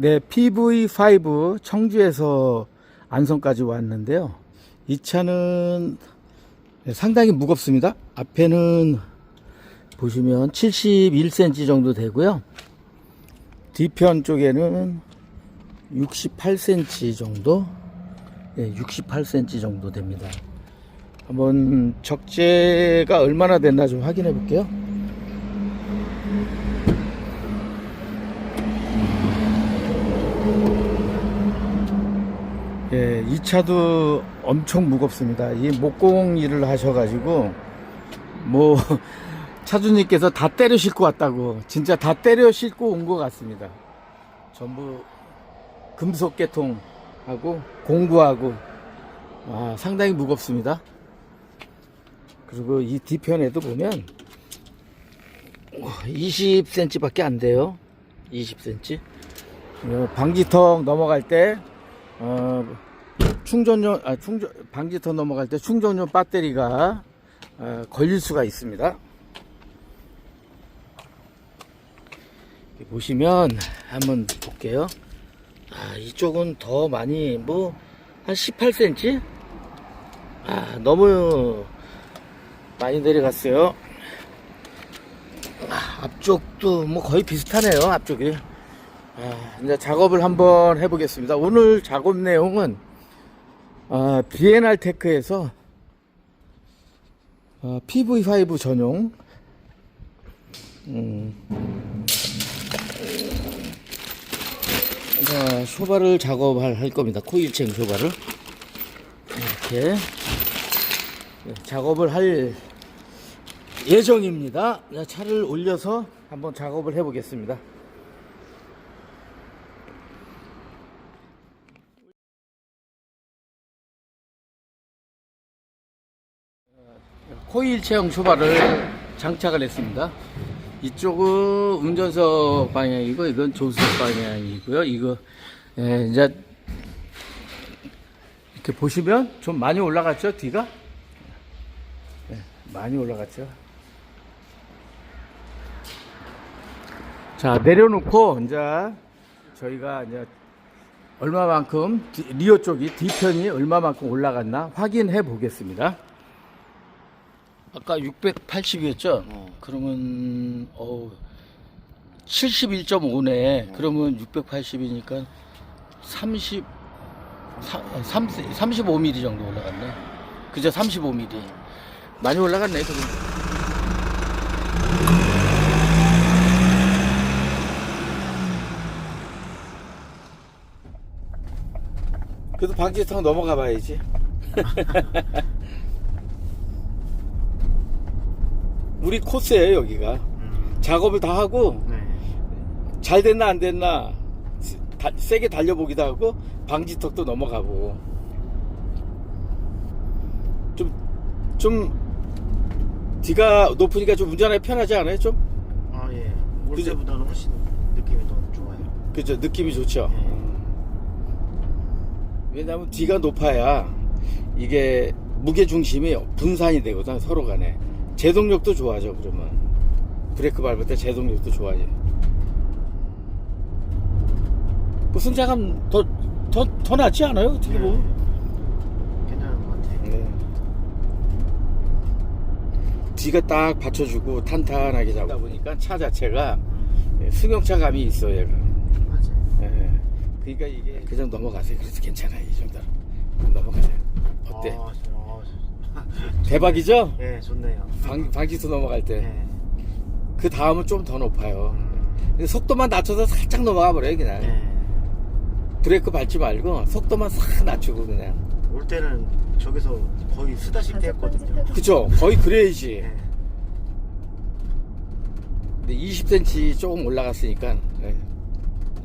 네, PV5 청주에서 안성까지 왔는데요. 이 차는 네, 상당히 무겁습니다. 앞에는 보시면 71cm 정도 되고요. 뒤편 쪽에는 68cm 정도, 네, 68cm 정도 됩니다. 한번 적재가 얼마나 됐나 좀 확인해 볼게요. 예, 이 차도 엄청 무겁습니다. 이 목공 일을 하셔가지고, 뭐, 차주님께서 다 때려 싣고 왔다고, 진짜 다 때려 싣고 온 것 같습니다. 전부 금속 계통하고, 공구하고, 아, 상당히 무겁습니다. 그리고 이 뒤편에도 보면, 20cm 밖에 안 돼요. 20cm. 어, 방지턱 넘어갈 때, 어, 충전용, 아, 충전, 방지턱 넘어갈 때 충전용 배터리가 어, 걸릴 수가 있습니다. 보시면 한번 볼게요. 아, 이쪽은 더 많이, 뭐, 한 18cm? 아, 너무 많이 내려갔어요. 아, 앞쪽도 뭐 거의 비슷하네요, 앞쪽이. 아, 이제 작업을 한번 해보겠습니다. 오늘 작업 내용은 아, 비엔알 테크에서 아, PV5 전용 음, 자, 쇼바를 작업할 할 겁니다. 코일체 쇼바를 이렇게 네, 작업을 할 예정입니다. 자, 차를 올려서 한번 작업을 해보겠습니다. 코일 체형 쇼바를 장착을 했습니다. 이쪽은 운전석 방향이고 이건 조수석 방향이고요. 이거 예, 이제 이렇게 보시면 좀 많이 올라갔죠 뒤가 예, 많이 올라갔죠. 자 내려놓고 이제 저희가 이제 얼마만큼 디- 리어 쪽이 뒤편이 얼마만큼 올라갔나 확인해 보겠습니다. 아까 680이었죠? 그러면, 어 71.5네. 그러면 680이니까 30, 30, 35mm 정도 올라갔네. 그죠? 35mm. 많이 올라갔네, 그럼. 그래도 방지턱 넘어가 봐야지. 우리 코스예요 여기가. 작업을 다 하고 네. 잘 됐나 안 됐나 세- 다- 세게 달려보기도 하고 방지턱도 넘어가고. 좀 좀 뒤가 높으니까 좀 운전하기 편하지 않아요 좀? 아 예. 때보다는 훨씬 느낌이 더 좋아요. 그죠? 느낌이 좋죠? 네. 왜냐하면 뒤가 높아야 이게 무게 중심이 분산이 되거든 서로 간에 제동력도 좋아져 그러면 브레이크 밟을 때 제동력도 좋아져 그 승차감 더, 더, 더 낫지 않아요 어떻게 보면 괜찮은 것 같아요. 네. 뒤가 딱 받쳐주고 탄탄하게 잡다 보니까 차 자체가 승용차감이 있어 얘가 맞아요. 예. 그러니까 이게 그냥 넘어가세요. 그래서 괜찮아요. 이 정도로 넘어가세요. 어때? 아, 저- 아, 대박이죠? 저- 예, 좋네요. 방, 방지턱 넘어갈 때. 예. 그 다음은 좀 더 높아요. 근데 속도만 낮춰서 살짝 넘어가 버려요, 그냥. 예. 브레이크 밟지 말고 속도만 싹 낮추고 그냥. 올 때는 저기서 거의 쓰다시피 했거든요. 그쵸? 거의 그래야지. 예. 근데 20cm 조금 올라갔으니까. 예.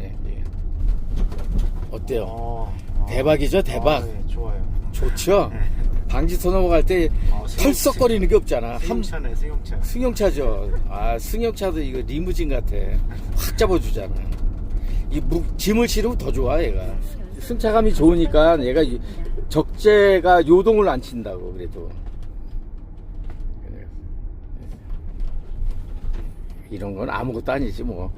예, 예. 어때요? 어, 어. 대박이죠, 대박. 아, 예, 좋아요. 좋죠? 예. 방지턱 넘어갈 때 아, 승용- 털썩거리는 게 없잖아. 한, 승용차네, 승용차. 승용차죠. 아, 승용차도 이거 리무진 같아. 확 잡아주잖아. 이 무, 짐을 실으면 더 좋아, 얘가. 승차감이 좋으니까 얘가 이- 적재가 요동을 안 친다고, 그래도. 이런 건 아무것도 아니지, 뭐.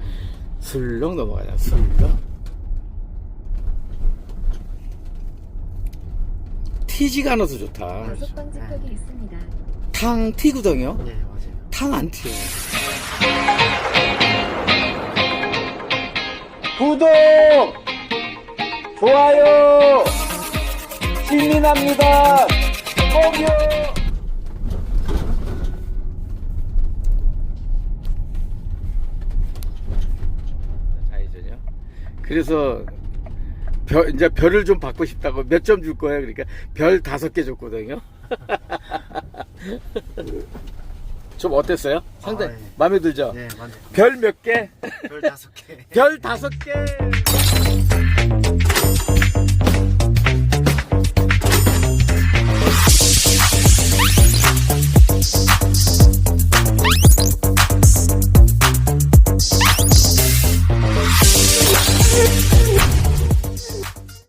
슬렁 넘어가자, 슬렁. 튀지가 않아서 좋다. 다섯 번째 턱이 있습니다. 탕 튀구덩이요? 네 맞아요. 탕 안 튀어. 구독! 좋아요! 신이 납니다! 꼭요! 좌회전이요? 그래서 별, 이제 별을 좀 받고 싶다고 몇 점 줄 거예요? 그러니까 별 다섯 개 줬거든요. 좀 어땠어요? 상당히 아, 예. 마음에 들죠? 네 맞아요. 별 몇 개? 별 다섯 개. 별 다섯 개.